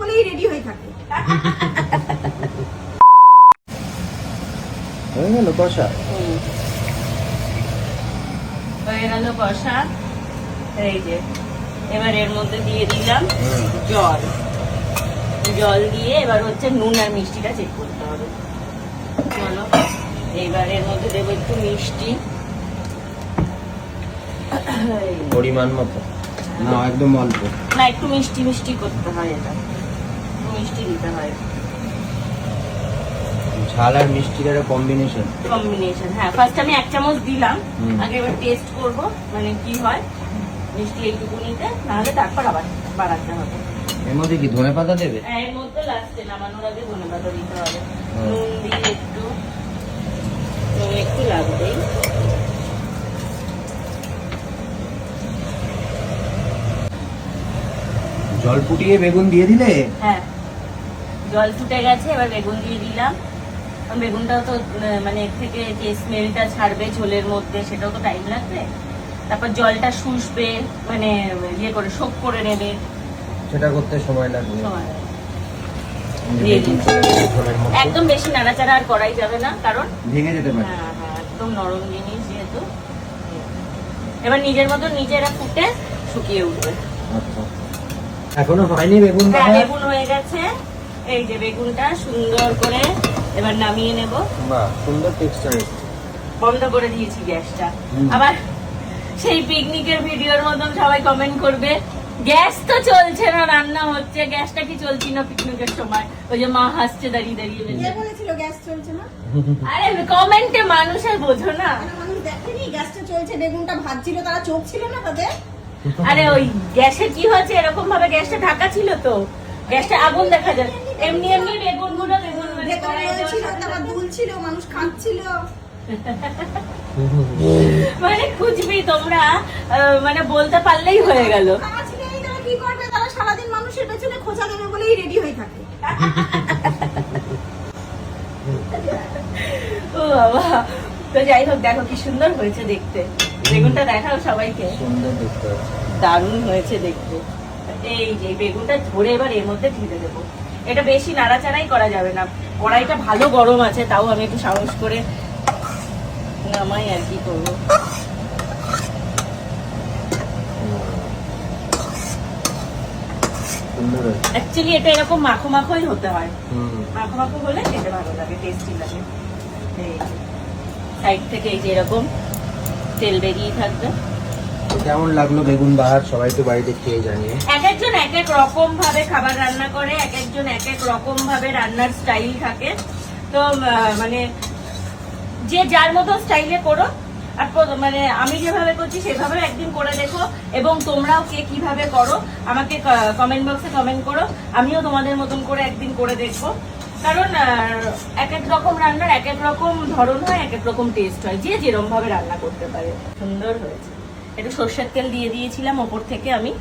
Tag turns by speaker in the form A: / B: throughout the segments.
A: বলেই রেডি হয়ে থাকে।
B: হয়ে গেল কষা।
C: হয়ে গেল কষা। এই যে এবার এর মধ্যে দিয়ে দিলাম জল। জল দিয়ে এবার হচ্ছে নুন আর মিষ্টিটা চেক করতে হবে। চলো এইবার এর মধ্যে দেবো একটু মিষ্টি।
B: পরিমাণ মতো। না একদম অল্প।
C: না একটু মিষ্টি মিষ্টি করতে হয় এটা। মিষ্টি দিতে হয়।
B: ঝাল আর মিষ্টির একটা কম্বিনেশন
C: কম্বিনেশন হ্যাঁ। ফার্স্ট আমি এক চামচ দিলাম। আগে এবার টেস্ট করব মানে কি হয়। মিষ্টি নাহলে তারপর আবার বাড়াতে হবে।
B: এর মধ্যে কি ধনে পাতা দেবে?
C: হ্যাঁ, এর মধ্যে লাস্টে নামানোর আগে ধনে পাতা দিতে হবে। নুন দিয়ে একটু নুন একটু লাগবেই।
B: জল ফুটিয়ে বেগুন দিয়ে দিলে?
C: হ্যাঁ। জল ফুটে গেছে এবার বেগুন দিয়ে দিলাম। বেগুনটাও তো মানে এর থেকে যে স্মেলটা ছাড়বে ঝোলের মধ্যে সেটাও তো টাইম লাগবে। তারপর জলটা শুষবে মানে ইয়ে করে শোক করে নেবে।
B: সেটা করতে সময় লাগবে।
C: একদম বেশি নাড়াচাড়া আর করাই যাবে না কারণ
B: ভেঙে যেতে পারে।
C: হ্যাঁ হ্যাঁ একদম নরম জিনিস যেহেতু। এবার নিজের মতো নিজেরা ফুটে শুকিয়ে উঠবে।
B: আচ্ছা। এখনও হয়নি বেগুন
C: হ্যাঁ বেগুন হয়ে গেছে। এই যে বেগুনটা সুন্দর করে এবার নামিয়ে নেব।
B: বাহ সুন্দর টেক্সচার
C: বন্ধ করে দিয়েছি গ্যাসটা। আবার সেই পিকনিকের ভিডিওর মতন সবাই কমেন্ট করবে গ্যাস তো চলছে না রান্না হচ্ছে গ্যাসটা কি চলছি না পিকনিকের সময়? ওই যে মা হাসছে দাঁড়িয়ে দাঁড়িয়ে
A: কে বলেছিল গ্যাস চলছে না?
C: আরে কমেন্টে মানুষের বোঝো না।
A: মানুষ দেখেনি গ্যাসটা চলছে বেগুনটা ভাজছিল তারা চোখ ছিল না তাদের?
C: আরে ওই গ্যাসে কি হয়েছে? এরকম ভাবে গ্যাসটা ঢাকা ছিল তো। গ্যাসটা আগুন দেখা যায়। এমনি এমনি বেগুনগুলো বেগুন মানে
A: ভেতরে ছিল
C: থাকে।
A: দুলছিল মানুষ খাচ্ছিল।
C: মানে খুঁজবি তোমরা আহ, মানে বলতে পারলেই হয়ে গেল।
A: তারা কি করবে? তারা সারাদিন মানুষের পেছনে খোঁজা দেবে বলেই রেডি হয়ে থাকে।
C: ও বাবা। তো যাই হোক দেখো কি সুন্দর হয়েছে দেখতে। বেগুনটা দেখাও সবাইকে।
B: সুন্দর দেখতে
C: দারুণ হয়েছে দেখতে। এই যে বেগুনটা ধরে এবার এর মধ্যে ঢেলে দেবো। এটা বেশি নাড়াচাড়াই করা যাবে না। কড়াইটা ভালো গরম আছে তাও আমি একটু সাহস করে নামাই আর কি করব। অ্যাকচুয়ালি এটা এরকম মাখো মাখোই হতে হয়। মাখো মাখো হলে খেতে ভালো লাগে টেস্টি লাগে। সাইড থেকে এই যে এরকম তেল বেরিয়ে থাকবে।
B: কেমন লাগল বেগুন বাহার? সবাই তো বাড়িতে খেয়ে জানিয়ে
C: এক একজন এক এক রকম ভাবে খাবার রান্না করে, এক একজন এক এক রকম ভাবে রান্নার স্টাইল থাকে। তো মানে যে যার মতো স্টাইলে করো। আর মানে আমি যেভাবে করছি সেভাবে একদিন করে দেখো। এবং তোমরাও কে কীভাবে করো, আমাকে কমেন্ট বক্সে কমেন্ট করো। আমিও তোমাদের মতন করে একদিন করে দেখব। কারণ এক এক রকম রান্নার এক এক রকম ধরন হয়, এক এক রকম টেস্ট হয়, যে যেরকম ভাবে রান্না করতে পারে। সুন্দর হয়েছে। একটু সর্ষের তেল দিয়ে দিয়েছিলাম ওপর থেকে আমি।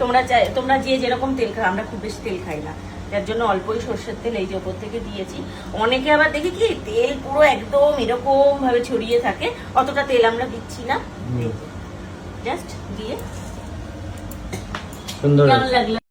C: তোমরা চাই তোমরা যে যেরকম তেল খাও আমরা খুব বেশি তেল খাই না। যার জন্য অল্পই সর্ষের তেল এই যে ওপর থেকে দিয়েছি। অনেকে আবার দেখি কি তেল পুরো একদম এরকম ভাবে ছড়িয়ে থাকে অতটা তেল আমরা দিচ্ছি না। জাস্ট দিয়ে।
B: সুন্দর
C: কেমন লাগল?